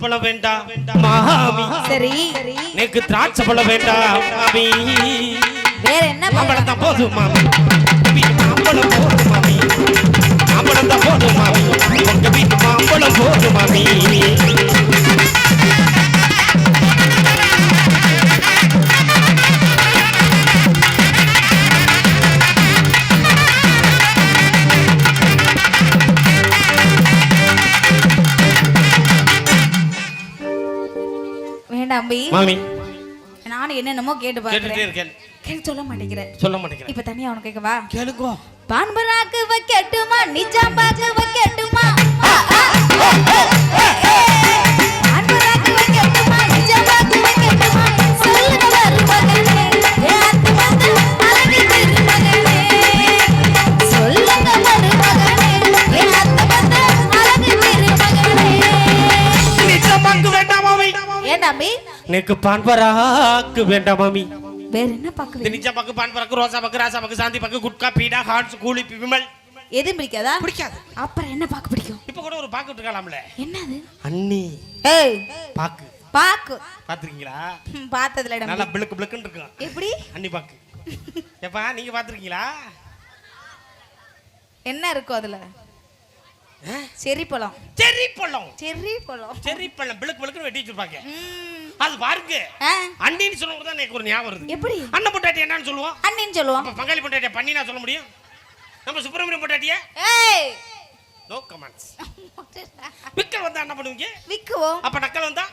Apple பழம் வேண்டாம் மாமி சரி எனக்கு திராட்சை பழம் வேண்டாம் வேற என்ன பழம்? தான் போதும் மாமி வேண்டாம் அம்பி மாமி. நானும் என்னென்னமோ கேட்டு இருக்கேன். கேட்டு சொல்ல மாட்டேங்கிறேன் சொல்ல மாட்டேங்கிறேன் இப்ப தனியா உனக்கு கேட்கவா? கேளுங்கோ. பான்பராக்கு வைக்கட்டுமா? நிஜாம்பாக்கு வைக்கட்டுமா? எனக்கு பான்பராக்கு வேண்டாம் மாமி. வேற என்ன பாக்குறீங்க நிஜ பக்கு பான் பறக்கு ரோசா பக்கு ராசா பக்கு சாந்தி பக்கு குட்கா பீடா ஹார்ட்ஸ் கூலி விமல். எதுவும் பிடிக்காதா? பிடிக்காது. அப்புறம் என்ன பாக்க பிடிக்கும்? இப்ப கூட ஒரு பாக்கு விட்டுக்கலாம்ல என்னது? அண்ணி. ஏய். பாக்கு. பாக்கு. பாத்திருக்கீங்களா? பார்த்ததுல நல்லா பிளுக்கு பிளுக்குன்னு இருக்கும். எப்படி? அண்ணி பாக்கு. எப்பா நீங்க பாத்திருக்கீங்களா? என்ன இருக்கும் அதுல? செரி பழம். செரி பழம். செரி பழம். செரி பழம். பிளுக்கு பிளுக்குன்னு வெட்டி வச்சிருப்பாங்க. அது பாருங்க. அண்ணின்னு சொல்லும்போது தான் எனக்கு ஒரு ஞாபகம் வருது. எப்படி? அண்ணன் பொட்டாட்டி என்னன்னு சொல்லுவோம். அண்ணின்னு சொல்லுவோம். அப்ப பங்காளி பொட்டாட்டிய பண்ணி நான் சொல்ல முடியும்? நம்ம சுப்பிரமணியம் பொட்டாட்டிய ஏய்! நோ கமெண்ட்ஸ் விக்கல் வந்தா என்ன பண்ணுவீங்க? விக்குவோம். அப்ப நக்கல் வந்தா?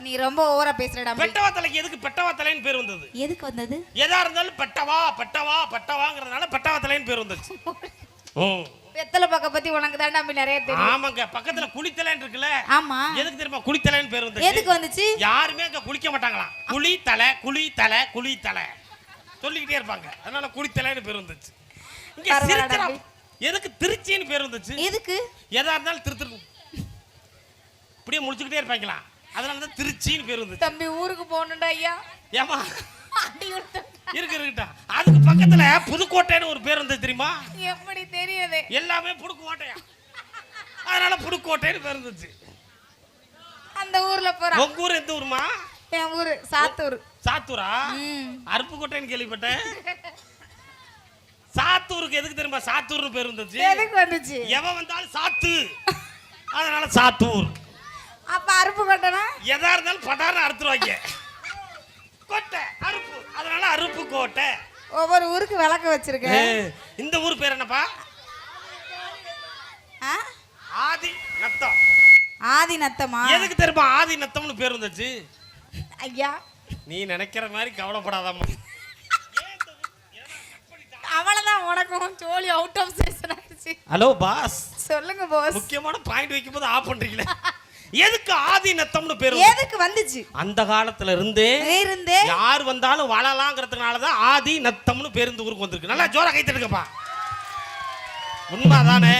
நீ ரொம்ப ஓவரா பேசுறடா. பெட்டவா தலைக்கு எதுக்கு பெட்டவா தலைன்னு பேர் வந்தது? எதுக்கு வந்தது? எதா இருந்தாலும் பெட்டவா பெட்டவா பெட்டவாங்கிறதுனால பெட்டவா தலைன்னு பேர் வந்துச்சு. ம். வெத்தலை பக்க பத்தி உனக்கு தான் நம்பி நிறைய தெரியும். ஆமாங்க பக்கத்துல குளித்தலைன்னு இருக்குல்ல. ஆமா. எதுக்கு தெரியுமா குளித்தலைன்னு பேர் வந்துச்சு? எதுக்கு வந்துச்சு? யாருமே அங்க குளிக்க மாட்டாங்களாம். குளி தலை குளி தலை குளி தலை சொல்லிக்கிட்டே இருப்பாங்க. அதனால குளித்தலைன்னு பேர் வந்துச்சு. இங்க. தம்பி. எதுக்கு திருச்சின்னு பேர் வந்துச்சு? எதுக்கு? எதா இருந்தாலும் திரு திரு. இப்படியே முடிச்சுக்கிட்டே இருப்பாங்களாம். அதனால தான் திருச்சின்னு பேர் வந்துச்சு. தம்பி ஊருக்கு போகணும்டா ஐயா. ஏமா அடி இருக்கு இருக்கட்டா. அதுக்கு பக்கத்துல புதுக்கோட்டைன்னு ஒரு பேர் இருந்தது தெரியுமா? எப்படி தெரியுது? எல்லாமே புடுக்கோட்டையா அதனால புடுக்கோட்டைன்னு பேர் இருந்துச்சு. அந்த ஊர்ல போறான் உங்க ஊர் எந்த ஊருமா? என் ஊரு சாத்தூர். சாத்தூரா. அருப்புக்கோட்டைன்னு கேள்விப்பட்டேன். சாத்தூருக்கு எதுக்கு தெரியுமா? சாத்தூர்னு பேர் இருந்துச்சு. எதுக்கு வந்துச்சு? எவன் வந்தாலும் சாத்து. அதனால சாத்தூர். அப்ப அருப்பு கொட்டனா எதா இருந்தாலும் பட்டார்னு அறுத்துருவாங்க. ஒவ்வொரு ஊருக்கு விளக்கு வச்சிருக்கேன் இந்த ஊர் பேர் என்னப்பா? ஆதி நத்தம். ஆதி நத்தமா? எதுக்கு தெரியுமா ஆதி நத்தம்னு பேர் வந்துச்சு? ஐயா. நீ நினைக்கிற மாதிரி கவலைப்படாதம்மா. அவ்வளவுதான் உனக்கும் ஜோலி அவுட் ஆஃப் ஸ்டேஷன் ஆயிடுச்சு. ஹலோ பாஸ் சொல்லுங்க போஸ் முக்கியமான பாயிண்ட் வைக்கும்போது ஆஃப் பண்றீங்களே. எதுக்கு ஆதி நத்தம்னு பேர்? எதுக்கு வந்துச்சு? அந்த காலத்துல இருந்தே இருந்தே யார் வந்தாலும் வாழலாங்கிறதுனால தான் ஆதி நத்தம்னு பேர் இந்த ஊருக்கு வந்திருக்கு. நல்லா ஜோரா கை தட்டுங்கப்பா. உண்மைதானே?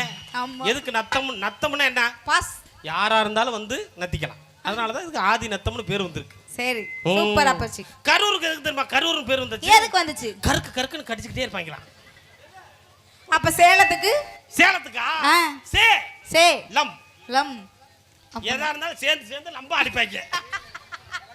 எதுக்கு நத்தம் நத்தம்னா என்ன? பாஸ். யாரா இருந்தாலும் வந்து நத்திக்கலாம். அதனால தான் இதுக்கு ஆதி நத்தம்னு பேர் வந்திருக்கு. சரி. சூப்பரா போச்சு. கரூருக்கு எதுக்கு தெரியுமா? கரூர்னு பேர் வந்துச்சு. எதுக்கு வந்துச்சு? கருக்கு கருக்குன்னு கடிச்சுக்கிட்டே இருப்பாங்களாம் அப்ப சேலத்துக்கு? சேலத்துக்கா. சே. சே. லம். லம். எதா இருந்தாலும் சேர்ந்து சேர்ந்து லம்ப அடிப்பாங்க.